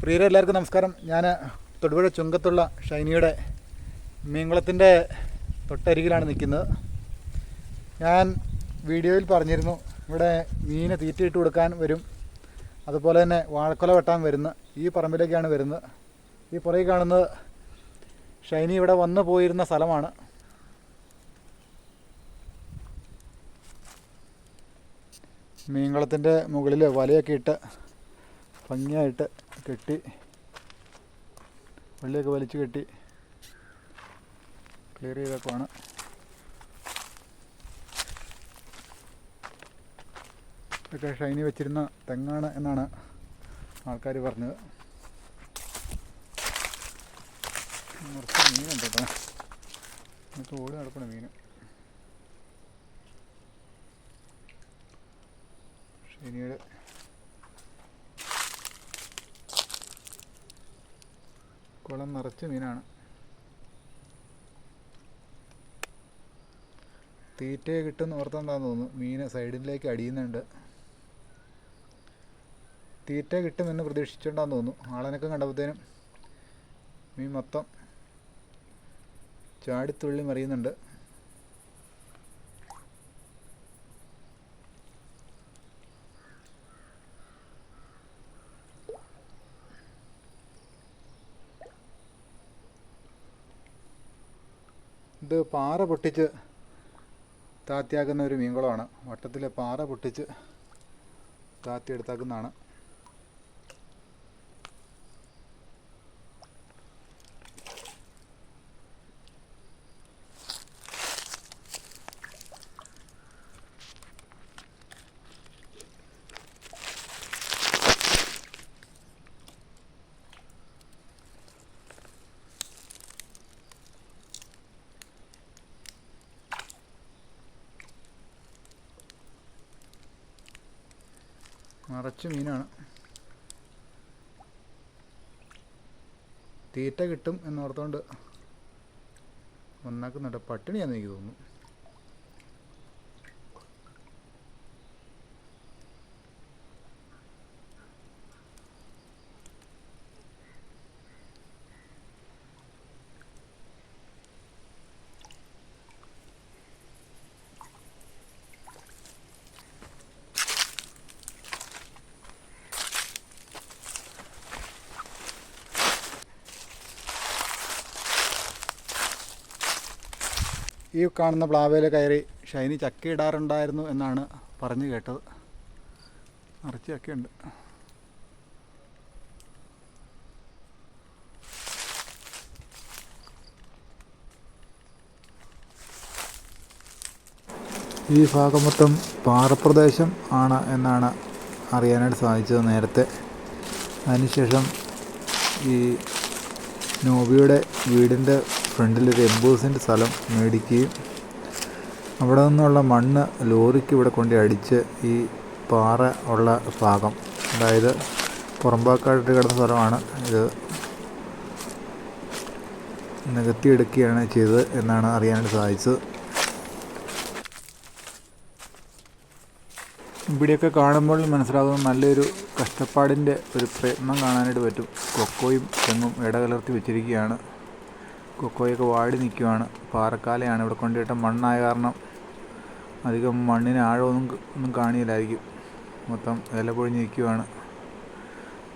പ്രിയരെ എല്ലാവർക്കും നമസ്കാരം. ഞാൻ തൊടുപുഴ ചുങ്കത്തുള്ള ഷൈനിയുടെ മീൻകുളത്തിന്റെ തൊട്ടരികിലാണ് നിൽക്കുന്നത്. ഞാൻ വീഡിയോയിൽ പറഞ്ഞിരുന്നു ഇവിടെ മീന് തീറ്റയിട്ട് കൊടുക്കാൻ വരും. അതുപോലെ തന്നെ വാഴക്കൊല വെട്ടാൻ വരുന്ന. ഈ പറമ്പിലേക്കാണ് വരുന്നത്. ഈ പുറകിൽ കാണുന്നത് ഷൈനി ഇവിടെ വന്നു പോയിരുന്ന സ്ഥലമാണ്. മീൻകുളത്തിന്റെ മുകളിൽ വലയൊക്കെ ഇട്ട് ഭംഗിയായിട്ട് കെട്ടി വെള്ളിയൊക്കെ വലിച്ചു കെട്ടി ക്ലിയർ ചെയ്തേക്കുവാണ്. ഇതൊക്കെ ഷൈനി വെച്ചിരുന്ന തെങ്ങാണ് എന്നാണ് ആൾക്കാർ പറഞ്ഞത്. കുറച്ച് മീനുണ്ട് കേട്ടോ എന്നിട്ട് ഓടി നടക്കണം മീൻ ഷൈനിയുടെ കുളം നിറച്ച് മീനാണ്. തീറ്റയെ കിട്ടുന്ന ഓർത്തെന്താന്ന് തോന്നുന്നു? മീന് സൈഡിലേക്ക് അടിയുന്നുണ്ട്. തീറ്റ കിട്ടുമെന്ന് പ്രതീക്ഷിച്ചുകൊണ്ടാന്ന് തോന്നുന്നു. ആളനക്കം കണ്ടപ്പോഴത്തേനും മീൻ മൊത്തം ചാടിത്തുള്ളി മറിയുന്നുണ്ട്. ഇത് പാറ പൊട്ടിച്ച് താത്തിയാക്കുന്ന ഒരു മീൻകുളമാണ്. വട്ടത്തിലെ പാറ പൊട്ടിച്ച് താത്തി എടുത്താക്കുന്നതാണ് നിറച്ച് മീനാണ്. തീറ്റ കിട്ടും എന്നോർത്തുകൊണ്ട് ഒന്നാക്കുന്നുണ്ട് പട്ടിണിയാന്ന് എനിക്ക് തോന്നുന്നു. ഈ കാണുന്ന പ്ലാവയിൽ കയറി ഷൈനി ചക്ക ഇടാറുണ്ടായിരുന്നു എന്നാണ് പറഞ്ഞു കേട്ടത്. നിറച്ച് ചക്കയുണ്ട് ഈ ഭാഗം മൊത്തം പാറപ്രദേശം ആണ് എന്നാണ് അറിയാനായിട്ട് സാധിച്ചത് നേരത്തെ. അതിനുശേഷം ഈ നോബിയുടെ വീടിന്റെ എൺപത് സെന്റ് സ്ഥലം മേടിക്കുകയും അവിടെ നിന്നുള്ള മണ്ണ് ലോറിക്ക് ഇവിടെ കൊണ്ട് അടിച്ച് ഈ പാറ ഉള്ള ഭാഗം. അതായത് പുറമ്പാക്കായിട്ട് കിടന്ന സ്ഥലമാണ് ഇത്. നികത്തിയെടുക്കുകയാണ് ചെയ്തത് എന്നാണ് അറിയാനായിട്ട് സാധിച്ചത്. ഇവിടെയൊക്കെ കാണുമ്പോൾ മനസ്സിലാകുന്ന നല്ലൊരു കഷ്ടപ്പാടിന്റെ ഒരു പ്രയത്നം കാണാനായിട്ട് പറ്റും. കൊക്കോയും തെങ്ങും ഇടകലർത്തി വെച്ചിരിക്കുകയാണ്. കൊക്കോയൊക്കെ വാടി നിൽക്കുവാണ്. പാറക്കാലയാണ് ഇവിടെ കൊണ്ടിട്ട മണ്ണായ കാരണം അധികം മണ്ണിന് ആഴമൊന്നും ഒന്നും കാണിയില്ലായിരിക്കും മൊത്തം ഇല പൊഴിഞ്ഞ് നിൽക്കുവാണ്.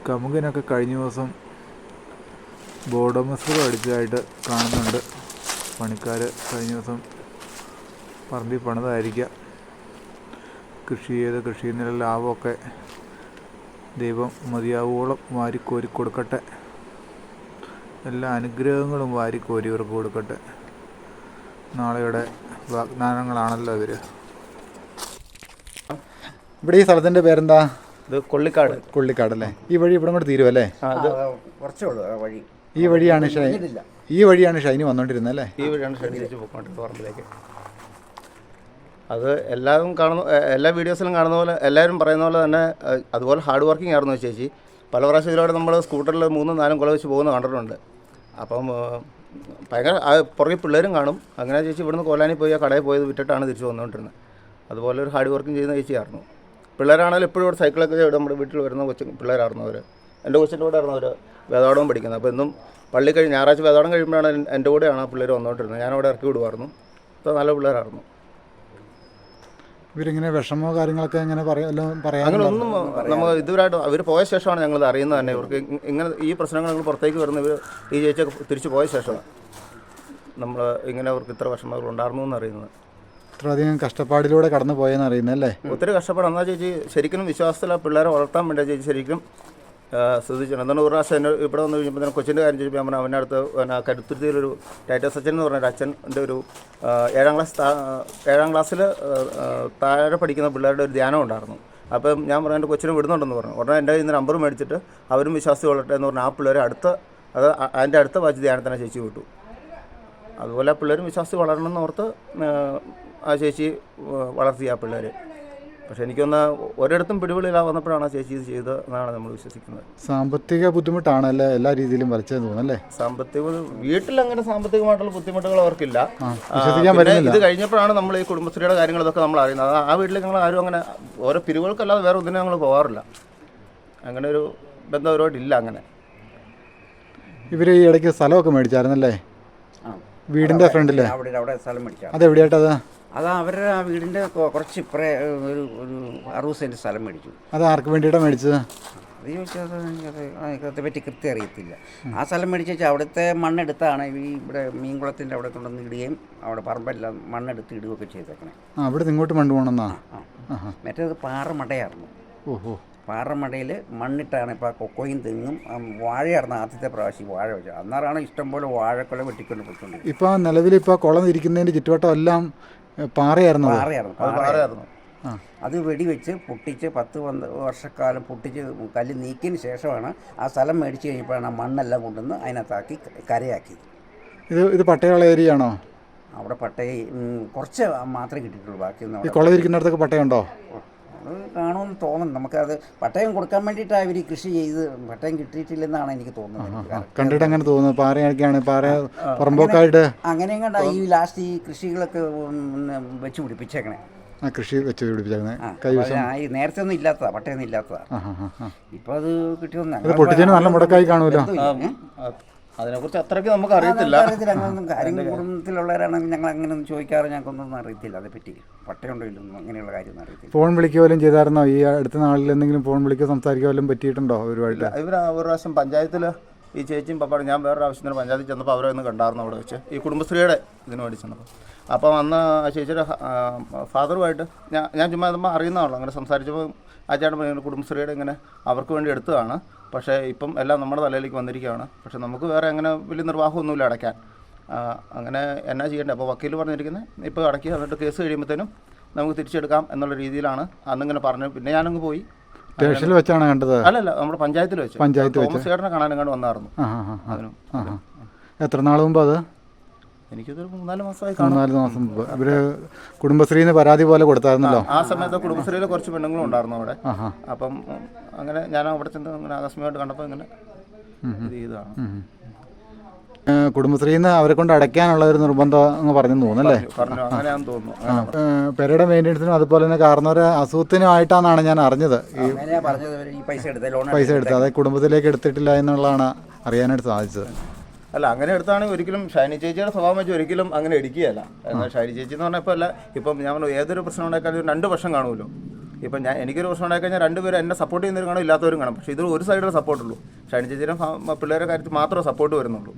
കമുകിനൊക്കെ കഴിഞ്ഞ ദിവസം ബോഡോമസ്കറും അടിച്ചതായിട്ട് കാണുന്നുണ്ട്. പണിക്കാർ കഴിഞ്ഞ ദിവസം പറമ്പിൽ പണിതായിരിക്കാം. കൃഷി ചെയ്ത് കൃഷിയിൽ നിന്നുള്ള ലാഭമൊക്കെ ദൈവം മതിയാവോളം വാരിക്കോരി കൊടുക്കട്ടെ എല്ലാ അനുഗ്രഹങ്ങളും വാരിക്കോരി ഇവർക്ക് കൊടുക്കട്ടെ. നാളെയുടെ വാഗ്ദാനങ്ങളാണല്ലോ ഇവർ ഇവിടെ ഈ സ്ഥലത്തിന്റെ പേരെന്താ? ഇത് കൊള്ളിക്കാട്. അല്ലേ? ഈ വഴി ഇവിടെ കൂടെ തീരുമല്ലേ അല്ലേ? കുറച്ചേ ഉള്ളൂ ആ വഴി. ഈ വഴിയാണ് ഷൈനി ഈ വഴിയാണ് ഷൈനി വന്നോണ്ടിരുന്നത് അല്ലേ? ഈ വഴിയാണ് ഷൈനി തിരിച്ച് പോയിക്കൊണ്ട് പറമ്പിലേക്ക്. അത് എല്ലാവരും കാണുന്ന എല്ലാ വീഡിയോസിലും കാണുന്ന പോലെ എല്ലാവരും പറയുന്ന പോലെ തന്നെ അതുപോലെ ഹാർഡ് വർക്കിംഗ് ആയിരുന്നു ചേച്ചി. പല പ്രാവശ്യം ഇതിലൂടെ നമ്മൾ സ്കൂട്ടറിൽ മൂന്നും നാലും കുല വെച്ച് പോകുന്ന കണ്ടിട്ടുണ്ട്. അപ്പം ഭയങ്കര പുറകെ പിള്ളേരും കാണും. അങ്ങനെ ചേച്ചി ഇവിടുന്ന് കൊല്ലാനി പോയി ആ കടയിൽ പോയത് വിട്ടിട്ടാണ് തിരിച്ച് വന്നുകൊണ്ടിരുന്നത്. അതുപോലെ ഒരു ഹാർഡ് വർക്കിംഗ് ചെയ്യുന്ന ചേച്ചിയായിരുന്നു പിള്ളേരാണെങ്കിലും എപ്പോഴും ഇവിടെ സൈക്കിളൊക്കെ നമ്മുടെ വീട്ടിൽ വരുന്ന കൊച്ചു പിള്ളേരായിരുന്നു അവർ എന്റെ കൊച്ചിന്റെ കൂടെ ആയിരുന്നു അവർ വേദാടവും പഠിക്കുന്നത്. അപ്പോൾ ഇന്നും പള്ളി കഴിഞ്ഞ് ഞായറാഴ്ച വേദാടം കഴിയുമ്പോഴാണ് എൻ- എന്റെ കൂടെയാണ് ആ പിള്ളേർ വന്നുകൊണ്ടിരുന്നത്. ഞാനവിടെ ഇറക്കി വിടുമായിരുന്നു. അപ്പോൾ നല്ല പിള്ളേരായിരുന്നു. ഇവരിങ്ങനെ വിഷമോ കാര്യങ്ങളൊക്കെ ഇങ്ങനെ പറയാം പറയാൻ അങ്ങനെ നമ്മൾ ഇതുവരായിട്ട് അവർ പോയ ശേഷമാണ് ഞങ്ങൾ അറിയുന്നത് തന്നെ. ഇവർക്ക് ഇങ്ങനെ ഈ പ്രശ്നങ്ങൾ ഞങ്ങൾ പുറത്തേക്ക് വരുന്ന ഇവർ ഈ ചേച്ചിയൊക്കെ തിരിച്ചു പോയ ശേഷമാണ്. നമ്മൾ ഇങ്ങനെ അവർക്ക് ഇത്ര വിഷമങ്ങൾ ഉണ്ടായിരുന്നു എന്ന് അറിയുന്നത്. ഇത്രയധികം കഷ്ടപ്പാടിലൂടെ കടന്നു പോയെന്ന് അറിയുന്നല്ലേ ഒത്തിരി കഷ്ടപ്പാട്. എന്നാൽ ചേച്ചി ശരിക്കും വിശ്വാസത്തിൽ ആ പിള്ളേരെ വളർത്താൻ വേണ്ടി ചേച്ചി ശരിക്കും ശ്രദ്ധിച്ചിട്ടുണ്ട് എന്താണ് ഒരു പ്രാവശ്യം എന്നെ ഇവിടെ വന്ന് കഴിഞ്ഞപ്പോൾ തന്നെ കൊച്ചിന്റെ കാര്യം ചോദിച്ചപ്പോൾ ഞാൻ അവന്റെ അടുത്ത് പിന്നെ കരുത്തുരുത്തിയിലൊരു ടൈറ്റസ് അച്ഛൻ എന്ന് പറഞ്ഞ അച്ഛന്റെ ഒരു ഏഴാം ക്ലാസ് ഏഴാം ക്ലാസ്സിൽ താഴെ പഠിക്കുന്ന പിള്ളേരുടെ ഒരു ധ്യാനം ഉണ്ടായിരുന്നു. അപ്പം ഞാൻ പറഞ്ഞു എന്റെ കൊച്ചിനെ വിടുന്നുണ്ടെന്ന് പറഞ്ഞു. ഉടനെ എന്റെ നിന്ന് നമ്പർ മേടിച്ചിട്ട് അവരും വിശ്വാസി കൊള്ളട്ടെ എന്ന് പറഞ്ഞാൽ ആ പിള്ളേരെ അടുത്ത അത് അതിന്റെ അടുത്ത വാച്ച് ധ്യാനത്തിനെ ചേച്ചി വിട്ടു. അതുപോലെ ആ പിള്ളേരും വിശ്വാസി വളരണം എന്ന് ഓർത്ത് ആ, ചേച്ചി വളർത്തി ആ പിള്ളേർ പക്ഷെ എനിക്കൊന്ന് ഒരിടത്തും പിടിവിളിയിലാ വന്നപ്പോഴാണ് ആ ചേച്ചി ഇത് ചെയ്തത് എന്നാണ് നമ്മൾ വിശ്വസിക്കുന്നത്. സാമ്പത്തിക ബുദ്ധിമുട്ടാണ് അല്ലേ എല്ലാ രീതിയിലും വരച്ചതെന്ന് തോന്നുന്നല്ലേ? സാമ്പത്തിക വീട്ടിൽ അങ്ങനെ സാമ്പത്തികമായിട്ടുള്ള ബുദ്ധിമുട്ടുകൾ അവർക്കില്ല. ഇത് കഴിഞ്ഞപ്പോഴാണ് നമ്മൾ ഈ കുടുംബശ്രീയുടെ കാര്യങ്ങൾ ഇതൊക്കെ നമ്മൾ അറിയുന്നത്. അത് ആ വീട്ടിൽ ഞങ്ങൾ ആരും അങ്ങനെ ഓരോ പിരിവുകൾക്കല്ലാതെ വേറെ ഒന്നിനും ഞങ്ങൾ പോകാറില്ല അങ്ങനെ ഒരു ബന്ധം അവരോട്ടില്ല അങ്ങനെ. ഇവർ ഈ ഇടയ്ക്ക് സ്ഥലമൊക്കെ മേടിച്ചായിരുന്നല്ലേ? ആ. വീടിന്റെ മേടിച്ചാണ് അതെവിടെയായിട്ടത്? അത് അവരുടെ ആ വീടിന്റെ കുറച്ച് ഇപ്പറേ ഒരു ഒരു അറുപത് സെന്റ് സ്ഥലം മേടിച്ചു. അത് ആർക്ക് വേണ്ടിയിട്ടാണ് മേടിച്ചത്? അത് ചോദിച്ചാൽ എനിക്കത് അതിനെ പറ്റി കൃത്യം അറിയത്തില്ല. ആ സ്ഥലം മേടിച്ച് വെച്ചാൽ അവിടുത്തെ മണ്ണെടുത്താണ് ഈ ഇവിടെ മീൻകുളത്തിന്റെ അവിടെ കൊണ്ടുവന്ന് ഇടുകയും അവിടെ പറമ്പെല്ലാം മണ്ണെടുത്ത് ഇടുകയൊക്കെ ചെയ്തേക്കണേ. അവിടെ ഇങ്ങോട്ട് മണ്ണ് പോകണമെന്നാ? മറ്റേത് പാറമടയായിരുന്നു. ഓഹോ. പാറമടയിൽ മണ്ണിട്ടാണ് ഇപ്പോൾ കൊക്കോയും തെങ്ങും വാഴയായിരുന്നു ആദ്യത്തെ പ്രാവശ്യം വാഴ വെച്ചത്. അന്നേരമാണ് ഇഷ്ടംപോലെ വാഴക്കൊല വെട്ടിക്കൊണ്ട് പോയിക്കൊണ്ടിരിക്കുന്നത് ഇപ്പോൾ നിലവിൽ ഇപ്പോൾ കുളം ഇരിക്കുന്നതിന്റെ ചുറ്റുവട്ടം എല്ലാം പാറയായിരുന്നു അത്. പാറയായിരുന്നു അത് പാറയായിരുന്നു. ആ. അത് വെടിവെച്ച് പൊട്ടിച്ച് പത്ത് പന്ത് വർഷക്കാലം പൊട്ടിച്ച് കല്ല് നീക്കിയതിന് ശേഷമാണ് ആ സ്ഥലം മേടിച്ച് കഴിഞ്ഞപ്പോഴാണ് ആ മണ്ണെല്ലാം കൊണ്ടുവന്ന് അതിനകത്താക്കി കരയാക്കി. ഇത് ഇത് പട്ടയുള്ള ഏരിയ ആണോ അവിടെ പട്ടയ ഉം, കുറച്ച് മാത്രമേ കിട്ടിയിട്ടുള്ളൂ ബാക്കിയൊന്നും ഈ അവിടെ കുളം ഇരിക്കുന്നിടത്തൊക്കെ പട്ടയുണ്ടോ? അത് കാണുമെന്ന് തോന്നുന്നു. നമുക്കത് പട്ടയം കൊടുക്കാൻ വേണ്ടിയിട്ടാണ് ഇവർ കൃഷി ചെയ്ത്. പട്ടയം കിട്ടിയിട്ടില്ലെന്നാണ് എനിക്ക് തോന്നുന്നത്. കണ്ടിട്ട് അങ്ങനെ തോന്നുന്നു. പാറയൊക്കെയാണ് പാറ പുറമ്പോക്കായിട്ട് അങ്ങനെയും കണ്ട ഈ ലാസ്റ്റ് ഈ കൃഷികളൊക്കെ വെച്ച് പിടിപ്പിച്ചേക്കണേ. ആ കൃഷി വെച്ച് പിടിപ്പിച്ചേക്കുന്നത് നേരത്തെ ഒന്നും ഇല്ലാത്തതാ പട്ടയൊന്നും ഇല്ലാത്തതാ. ഇപ്പൊ അത് കിട്ടിയൊന്നും പൊട്ടിച്ചതിന് നല്ല മുടക്കായി കാണുമല്ലോ. അതിനെക്കുറിച്ച് അത്രയ്ക്ക് നമുക്ക് അറിയത്തില്ല. അറിയത്തില്ല അങ്ങനൊന്നും കാര്യം കുടുംബത്തിലുള്ളവരാണെങ്കിൽ ഞങ്ങൾ അങ്ങനെ ഒന്നും ചോദിക്കാറ് ഞങ്ങൾക്കൊന്നും അറിയത്തില്ല. അതേപ്പറ്റി പട്ടയുണ്ടോ ഇല്ലെന്നും അങ്ങനെയുള്ള കാര്യമൊന്നും അറിയത്തില്ല. ഫോൺ വിളിക്കുക വല്ലതും ചെയ്തായിരുന്നോ? ഈ അടുത്ത നാളിൽ എന്തെങ്കിലും ഫോൺ വിളിക്കുക സംസാരിക്കുക വല്ലതും പറ്റിയിട്ടുണ്ടോ ഒരുപാട്? ഇവർ ഒരു പ്രാവശ്യം പഞ്ചായത്തിൽ ഈ ചേച്ചിയും പപ്പാടും ഞാൻ വേറൊരു ആവശ്യത്തിന് പഞ്ചായത്തിൽ ചെന്നപ്പോൾ അവരെ ഒന്ന് കണ്ടായിരുന്നു അവിടെ വെച്ച്. ഈ കുടുംബശ്രീയുടെ ഇതിന് വേണ്ടി ചെന്നപ്പോൾ. അപ്പം അന്ന് ആ ചേച്ചിയുടെ ഫാദറുമായിട്ട് ഞാൻ ഞാൻ ചുമ്മാ ഇതുമ്പോൾ അറിയുന്നതാണല്ലോ. അങ്ങനെ സംസാരിച്ചപ്പോൾ ആ ചേട്ടൻ പറഞ്ഞു കുടുംബശ്രീയുടെ ഇങ്ങനെ അവർക്ക് വേണ്ടി എടുത്തതാണ്. പക്ഷേ ഇപ്പം എല്ലാം നമ്മുടെ തലയിലേക്ക് വന്നിരിക്കുകയാണ്. പക്ഷേ നമുക്ക് വേറെ അങ്ങനെ വലിയ നിർവാഹമൊന്നുമില്ല അടയ്ക്കാൻ. അങ്ങനെ എന്നാ ചെയ്യേണ്ടത്? അപ്പോൾ വക്കീൽ പറഞ്ഞിരിക്കുന്നത് ഇപ്പോൾ അടയ്ക്കുക എന്നിട്ട് കേസ് കഴിയുമ്പോഴത്തേനും നമുക്ക് തിരിച്ചെടുക്കാം എന്നുള്ള രീതിയിലാണ് അന്നിങ്ങനെ പറഞ്ഞു പിന്നെ ഞാനങ്ങ് പോയി. സ്റ്റേഷനിൽ വെച്ചാണ് കണ്ടത്? അല്ലല്ല നമ്മുടെ പഞ്ചായത്തിൽ വെച്ച്. പഞ്ചായത്ത് തോമസ് ചേട്ടനെ കണ്ട് വന്നായിരുന്നു. എത്ര നാൾ മുമ്പ് അത്? എനിക്കിതൊരു മൂന്നാൽ മാസമായി മൂന്നാൽ മാസം മുമ്പ്. ഇവർ കുടുംബശ്രീന്ന് പരാതി പോലെ കൊടുത്തായിരുന്നല്ലോ? ആ സമയത്ത് കുടുംബശ്രീയിലെ കുറച്ച് പെണ്ണുങ്ങളും ഉണ്ടായിരുന്നു അവിടെ. അപ്പം അങ്ങനെ ഞാൻ അവിടെ ചെന്ന് അങ്ങനെ ആകസ്മികമായിട്ട് കണ്ടപ്പോൾ ഇങ്ങനെ ഇത് ചെയ്തതാണ്. നിന്ന് അവരെ കൊണ്ട് അടയ്ക്കാനുള്ള ഒരു നിർബന്ധം അങ്ങ് പറഞ്ഞെന്ന് തോന്നുന്നല്ലേ പറഞ്ഞു പറഞ്ഞു. പെരയുടെ മെയിന്റെനൻസിനും അതുപോലെ തന്നെ കാരണവരെ അസുഖത്തിനുമായിട്ടാണെന്നാണ് ഞാൻ അറിഞ്ഞത്. ഈ പൈസ എടുത്ത് ലോൺ പൈസ എടുത്തത് അതായത് കുടുംബത്തിലേക്ക് എടുത്തിട്ടില്ല എന്നുള്ളതാണ് അറിയാനായിട്ട് സാധിച്ചത്. അല്ല അങ്ങനെ എടുത്താണെങ്കിൽ ഒരിക്കലും ഷൈനി ചേച്ചിയുടെ സ്വഭാവം വെച്ച് ഒരിക്കലും അങ്ങനെ ഇടിക്കുകയല്ല എന്നാൽ ഷൈനി ചേച്ചി എന്ന് പറഞ്ഞപ്പോൾ അല്ല ഇപ്പം ഞാൻ പറഞ്ഞു ഏതൊരു പ്രശ്നം ഉണ്ടാക്കാനും രണ്ട് വർഷം കാണുമല്ലോ. ഇപ്പം ഞാൻ എനിക്കൊരു പ്രശ്നം ഉണ്ടായി കഴിഞ്ഞാൽ രണ്ടുപേരും എന്നെ സപ്പോർട്ട് ചെയ്യുന്നവരും കാണും ഇല്ലാത്തവരും കാണും. പക്ഷേ ഇത് ഒരു സൈഡിൽ സപ്പോർട്ടുള്ളൂ ഷൈനി ചേച്ചിയുടെ പിള്ളേരുടെ കാര്യത്തിൽ മാത്രമേ സപ്പോർട്ട് വരുന്നുള്ളൂ.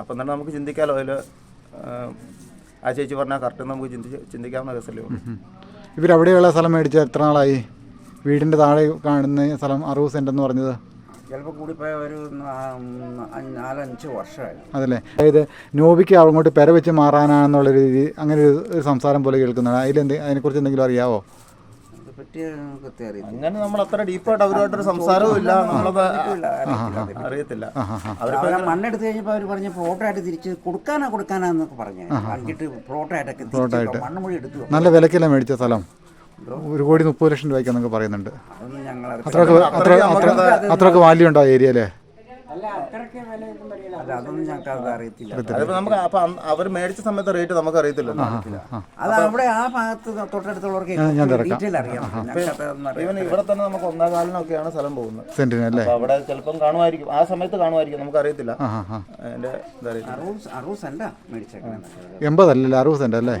അപ്പം തന്നെ നമുക്ക് ചിന്തിക്കാമല്ലോ അതിൽ ആ ചേച്ചി പറഞ്ഞാൽ കറക്റ്റ് നമുക്ക് ചിന്തിച്ച് ചിന്തിക്കാവുന്ന കേസല്ലേ ഇവരവിടെയുള്ള സ്ഥലം മേടിച്ച എത്ര നാളായി? വീടിന്റെ താഴെ കാണുന്ന സ്ഥലം അറുപത് സെന്റ് എന്ന് പറഞ്ഞത്? ചിലപ്പോൾ കൂടിപ്പോയ ഒരു നാലഞ്ച് വർഷമായി. അതല്ലേ? അതായത് നോബിക്ക് അങ്ങോട്ട് പെര വെച്ച് മാറാനാണെന്നുള്ള രീതി അങ്ങനെ ഒരു സംസാരം പോലെ കേൾക്കുന്നതാണ്. അതിലെന്ത് അതിനെക്കുറിച്ച് എന്തെങ്കിലും അറിയാവോ? അങ്ങനെ നമ്മൾ അത്ര ഡീപ്പായിട്ട് അവരുമായിട്ടൊരു സംസാരവും ഇല്ല നമ്മളത് അറിയത്തില്ല, മണ്ണെടുത്ത് കഴിഞ്ഞപ്പോ അവർ പറഞ്ഞ മണ്ണെടുത്ത് കഴിഞ്ഞപ്പോൾ അവർ പ്ലോട്ടായിട്ട് തിരിച്ച് കൊടുക്കാനാ കൊടുക്കാനാന്നൊക്കെ പറഞ്ഞു. വാങ്ങിയിട്ട് പ്ലോട്ടായിട്ടൊക്കെ മണ്ണ് എടുത്തു നല്ല വിലക്കല്ല മേടിച്ച സ്ഥലം. ഒരു കോടി മുപ്പത് ലക്ഷം രൂപയ്ക്ക് പറയുന്നുണ്ട്. അത്രയൊക്കെ അത്ര അത്ര അത്രയൊക്കെ വാല്യൂ ഉണ്ടോ ഏരിയ ഏരിയയിൽ അല്ല അതൊന്നും ഞങ്ങൾക്ക് അറിയത്തില്ല. നമുക്ക് അപ്പം അവർ മേടിച്ച സമയത്ത് റേറ്റ് നമുക്ക് അറിയത്തില്ലല്ലോ അത് അവിടെ ആ ഭാഗത്ത് തൊട്ടടുത്തുള്ളവർക്ക് ഡീറ്റെയിൽ അറിയാം. ഈവൻ ഇവിടെ തന്നെ നമുക്ക് ഒന്നാം കാലിനൊക്കെയാണ് സ്ഥലം പോകുന്നത്. അവിടെ ചിലപ്പം കാണുമായിരിക്കും. ആ സമയത്ത് കാണുമായിരിക്കും. നമുക്ക് അറിയത്തില്ല. ഇതറിയില്ല അറുപത് സെന്റ് സെന്റാ മേടിച്ചേക്കണത് എൺപതല്ലല്ലോ? അറുപത് അല്ലേ?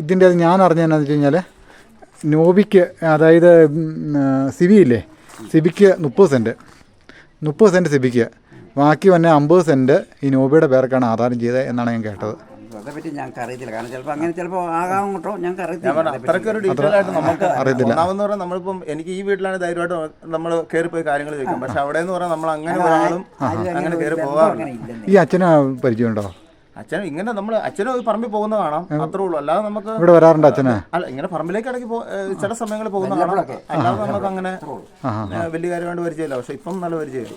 ഇതിന്റെ ഞാൻ അറിഞ്ഞതെന്നു വെച്ച് കഴിഞ്ഞാൽ നോബിക്ക് അതായത് സിബി ഇല്ലേ സിബിക്ക് മുപ്പത് സെന്റ് മുപ്പത് സെന്റ് സിബിക്ക്. ബാക്കി വന്നെ അമ്പത് സെന്റ് ഈ നോബിയുടെ പേർക്കാണ് ആധാരം ചെയ്തത് എന്നാണ് ഞാൻ കേട്ടത്. ഞങ്ങൾക്ക് അറിയത്തില്ല. കാരണം ചിലപ്പോൾ അങ്ങനെ ചിലപ്പോൾ ആകാം കേട്ടോ. ഞങ്ങൾക്ക് ഞാൻ അറിയത്തില്ല പറഞ്ഞ അത്രയ്ക്ക് ഒരു ഡീറ്റെയിൽ ആയിട്ട് നമുക്ക് അറിയത്തില്ല. ഒന്നാമെന്ന് പറഞ്ഞാൽ നമ്മളിപ്പം എനിക്ക് ഈ വീട്ടിലാണ് ധൈര്യമായിട്ട് നമ്മൾ കയറി പോയി കാര്യങ്ങൾ ചോദിക്കും. പക്ഷെ അവിടെ എന്ന് പറഞ്ഞാൽ നമ്മൾ അങ്ങനെ ഒരാളും അങ്ങനെ കയറി പോകാറില്ല. ഈ അച്ഛന് പരിചയമുണ്ടോ? അച്ഛൻ ഇങ്ങനെ നമ്മൾ അച്ഛനും ഒരു പറമ്പിൽ പോകുന്ന കാണാം. അത്രേ ഉള്ളൂ. അല്ലാതെ നമുക്ക് ഇവിടെ വരാറുണ്ട് അച്ഛനെ? അല്ല ഇങ്ങനെ പറമ്പിലേക്ക് ഇടയ്ക്ക് ചില സമയങ്ങളിൽ പോകുന്ന കാണാം. അല്ലാതെ നമുക്ക് അങ്ങനെ വലിയ കാര്യമായിട്ട് പരിചയമില്ല. പക്ഷെ ഇപ്പം നല്ല പരിചയം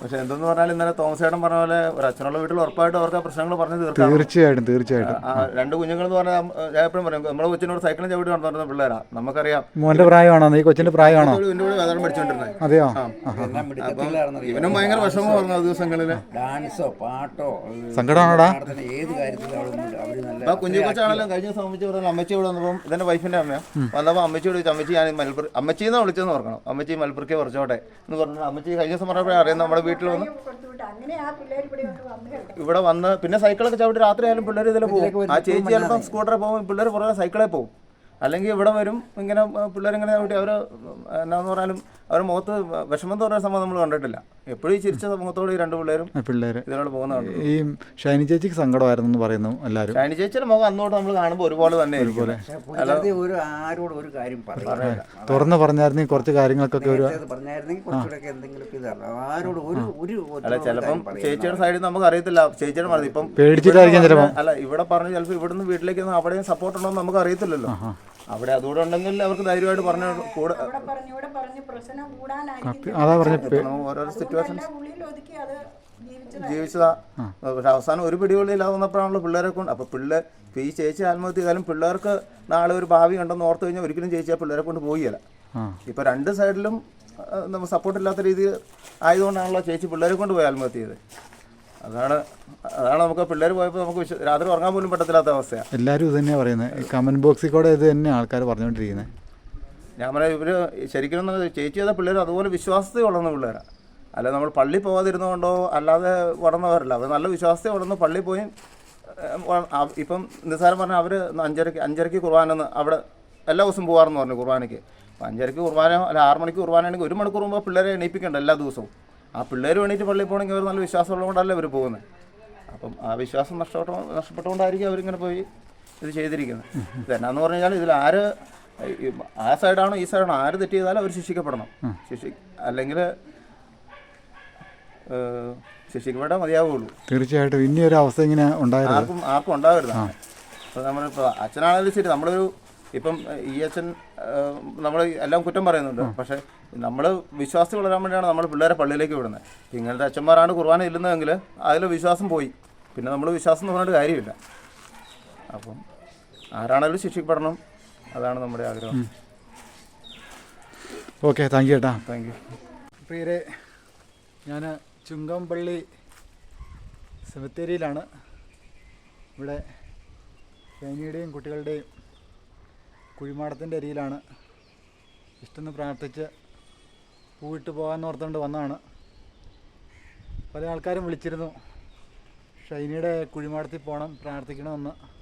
പക്ഷെ എന്തെന്ന് പറഞ്ഞാൽ ഇന്നലെ തോമസ് ചേട്ടൻ പറഞ്ഞ പോലെ ഒരു അച്ഛനുള്ള വീട്ടിൽ ഉറപ്പായിട്ട് അവർക്ക് ആ പ്രശ്നങ്ങൾ പറഞ്ഞു തീർക്കാം തീർച്ചയായിട്ടും തീർച്ചയായിട്ടും. ആ രണ്ട് കുഞ്ഞുങ്ങൾ എന്ന് പറഞ്ഞാൽ ഞാൻ എപ്പോഴും പറയും നമ്മളെ കൊച്ചിനോട് സൈക്കിളും ചവിട്ടി നടന്നിരുന്ന പിള്ളേരാ. നമുക്കറിയാം. മോന്റെ പ്രായമാണോ? ഈ കൊച്ചിന്റെ പ്രായമാണോ? ഇതിന്റെ കൂടെ വേദന പഠിച്ചോണ്ടിരുന്നത് അതെയോ? എല്ലാം ഇവനും ഭയങ്കര വിഷമം പറഞ്ഞു ആ ദിവസങ്ങളിൽ. ഡാൻസോ പാട്ടോ സങ്കടമാണോടാ? ഏത് കാര്യത്തിലും കുഞ്ഞു കൊച്ചാണെങ്കിലും കഴിഞ്ഞ ദിവസം അമ്മച്ചി പറഞ്ഞു അമ്മച്ചി ഇവിടെ വന്നപ്പം ഇതെന്റെ വൈഫിന്റെ അമ്മയാ. വന്നപ്പോൾ അമ്മച്ചിയോട് ചോദിച്ചു അമ്മച്ചി ഞാൻ മലപ്പുറം അമ്മച്ചിന്ന് വിളിച്ചെന്ന് ഓർക്കണം. അമ്മച്ചി മലപ്പുറക്കെ കുറച്ചോട്ടെ എന്ന് പറഞ്ഞു അമ്മച്ചി കഴിഞ്ഞ ദിവസം പറഞ്ഞപ്പോഴേ അറിയാം നമ്മുടെ വീട്ടിൽ വന്ന്? അങ്ങനെ ആ പിള്ളേർ ഇവിടെ വന്നു ഇവിടെ വന്ന് പിന്നെ സൈക്കിളൊക്കെ ചവിട്ടി രാത്രി ആയാലും പിള്ളേർ ഇതിൽ പോകും. ആ ചേച്ചി ചിലപ്പം സ്കൂട്ടറിൽ പോകും പിള്ളേർ പുറകെ സൈക്കിളിൽ പോകും. അല്ലെങ്കിൽ ഇവിടെ വരും ഇങ്ങനെ പിള്ളേരിങ്ങനെ അവർ എന്നാന്ന് പറഞ്ഞാലും അവർ മുഖത്ത് വിഷമം തോന്നുന്ന സംഭവം നമ്മൾ കണ്ടിട്ടില്ല. എപ്പോഴും ഈ ചിരിച്ച മുഖത്തോട് ഈ രണ്ട് പിള്ളേരും പിള്ളേർ ഇതിനോട് പോകുന്നതാണ് ഈ ഷൈനി ചേച്ചിക്ക് സങ്കടമായിരുന്നു എന്ന് പറയുന്നു എല്ലാവരും. ഷൈനി ചേച്ചിയുടെ മുഖം അന്നോട്ട് നമ്മൾ കാണുമ്പോൾ ഒരുപോലെ തന്നെ ഒരുപോലെ. ഒരു ആരോടും ഒരു കാര്യം പറയില്ല. തുറന്ന് പറഞ്ഞായിരുന്നെങ്കിൽ കുറച്ച് കാര്യങ്ങൾക്കൊക്കെ ഒരു അല്ല ചിലപ്പം ചേച്ചിയുടെ സൈഡിൽ നമുക്ക് അറിയത്തില്ല. ചേച്ചിയുടെ പറഞ്ഞു ഇപ്പം പേടിച്ചിട്ടായിരിക്കും ചിലപ്പോൾ അല്ല ഇവിടെ പറഞ്ഞു ചിലപ്പോൾ ഇവിടുന്ന് വീട്ടിലേക്ക് അവിടെയും സപ്പോർട്ട് ഉണ്ടോ എന്ന് നമുക്ക് അറിയത്തില്ലല്ലോ. അവിടെ അതുകൂടെ ഉണ്ടെങ്കിൽ അവർക്ക് ധൈര്യമായിട്ട് പറഞ്ഞു കൂടെ അതാ പറഞ്ഞ ഓരോരോ സിറ്റുവേഷൻസ് ജീവിച്ചത്. ജീവിച്ചതാ. പക്ഷെ അവസാനം ഒരു പിടികൊള്ളില്ലാതെ ഇല്ലാതെന്നപ്പോഴാണല്ലോ പിള്ളേരെ കൊണ്ട് അപ്പൊ പിള്ളേർ ഇപ്പൊ ഈ ചേച്ചി ആത്മഹത്യ കാലം പിള്ളേർക്ക് നാളെ ഒരു ഭാവി ഉണ്ടെന്ന് ഓർത്ത് കഴിഞ്ഞാൽ ഒരിക്കലും ചേച്ചി ആ പിള്ളേരെ കൊണ്ട് പോയില്ല ഇപ്പൊ രണ്ട് സൈഡിലും നമ്മൾ സപ്പോർട്ട് ഇല്ലാത്ത രീതിയിൽ ആയതുകൊണ്ടാണല്ലോ ചേച്ചി പിള്ളേരെ കൊണ്ട് പോയി ആത്മഹത്യ ചെയ്തത്. അതാണ് അതാണ് നമുക്ക് പിള്ളേർ പോയപ്പോൾ നമുക്ക് രാത്രി ഉറങ്ങാൻ പോലും പറ്റത്തില്ലാത്ത അവസ്ഥയാണ് എല്ലാവരും ഇത് തന്നെയാണ് പറയുന്നത് കമന്റ് ബോക്സിൽ കൂടെ ഇത് തന്നെ ആൾക്കാർ പറഞ്ഞുകൊണ്ടിരിക്കുന്നത് ഞാൻ പറയാം ഇവർ ശരിക്കും ചേച്ചി ചെയ്ത പിള്ളേർ അതുപോലെ വിശ്വാസത്തിൽ വളർന്ന പിള്ളേരാണ് അല്ല നമ്മൾ പള്ളി പോകാതിരുന്നുകൊണ്ടോ അല്ലാതെ വളർന്നവരല്ല. അവർ നല്ല വിശ്വാസത്തിൽ വളർന്ന് പള്ളി പോയി ഇപ്പം നിസ്സാരം പറഞ്ഞാൽ അവർ അഞ്ചരക്ക് അഞ്ചരക്ക് കുർബാനെന്ന് അവിടെ എല്ലാ ദിവസവും പോകാറെന്ന് പറഞ്ഞു കുർബാനയ്ക്ക് അപ്പം അഞ്ചരക്ക് കുർബാന അല്ല ആറ് മണിക്ക് കുർബാനയാണെങ്കിൽ ഒരു മണിക്കൂർ മുമ്പ് പിള്ളേരെ എണീപ്പിക്കേണ്ട എല്ലാ ദിവസവും. ആ പിള്ളേർ വേണ്ടിയിട്ട് പള്ളിയിൽ പോകണമെങ്കിൽ അവർ നല്ല വിശ്വാസമുള്ളതുകൊണ്ടല്ലേ അവർ പോകുന്നത് അപ്പം ആ വിശ്വാസം നഷ്ടപ്പെട്ടോ നഷ്ടപ്പെട്ടുകൊണ്ടായിരിക്കും അവരിങ്ങനെ പോയി ഇത് ചെയ്തിരിക്കുന്നത്. ഇതെന്നാന്ന് പറഞ്ഞു കഴിഞ്ഞാൽ ഇതിൽ ആര് ആ സൈഡാണോ ഈ സൈഡാണോ ആര് തെറ്റ് ചെയ്താലും അവർ ശിക്ഷിക്കപ്പെടണം. ശിക്ഷി അല്ലെങ്കിൽ ശിക്ഷിക്കപ്പെടാൻ മതിയാവുള്ളൂ. തീർച്ചയായിട്ടും ഇനി ഒരു അവസ്ഥ ഇങ്ങനെ ഉണ്ടായിരുന്നു ആർക്കും ആർക്കും ഉണ്ടാവരുത്. അപ്പോൾ നമ്മളിപ്പോൾ അച്ഛനാണെങ്കിലും ശരി നമ്മളൊരു ഇപ്പം ഈ അച്ഛൻ നമ്മൾ എല്ലാം കുറ്റം പറയുന്നുണ്ട്. പക്ഷേ നമ്മൾ വിശ്വാസത്തിൽ വളരാൻ വേണ്ടിയാണ് നമ്മൾ പിള്ളേരെ പള്ളിയിലേക്ക് വിടുന്നത്. ഇങ്ങനത്തെ അച്ഛന്മാരാണ് കുർബാന ഇല്ലുന്നതെങ്കിൽ അതിൽ വിശ്വാസം പോയി. പിന്നെ നമ്മൾ വിശ്വാസം എന്ന് പറഞ്ഞിട്ട് കാര്യമില്ല. അപ്പം ആരാണെങ്കിലും ശിക്ഷിക്കപ്പെടണം. അതാണ് നമ്മുടെ ആഗ്രഹം. ഓക്കെ താങ്ക് യു ചേട്ടാ താങ്ക് യു. പ്രിയരെ ഞാൻ ചുങ്കംപള്ളി സെമിത്തേരിയിലാണ്. ഇവിടെ സൈനിയുടെയും കുട്ടികളുടെയും കുഴിമാടത്തിന്റെ അരിയിലാണ്. ഇഷ്ടം പ്രാർത്ഥിച്ച് പൂവിട്ട് പോകാൻ ഓർത്തുകൊണ്ട് വന്നതാണ്. പല ആൾക്കാരും വിളിച്ചിരുന്നു. ഷൈനിയുടെ കുഴിമാടത്തിൽ പോകണം പ്രാർത്ഥിക്കണമെന്ന്.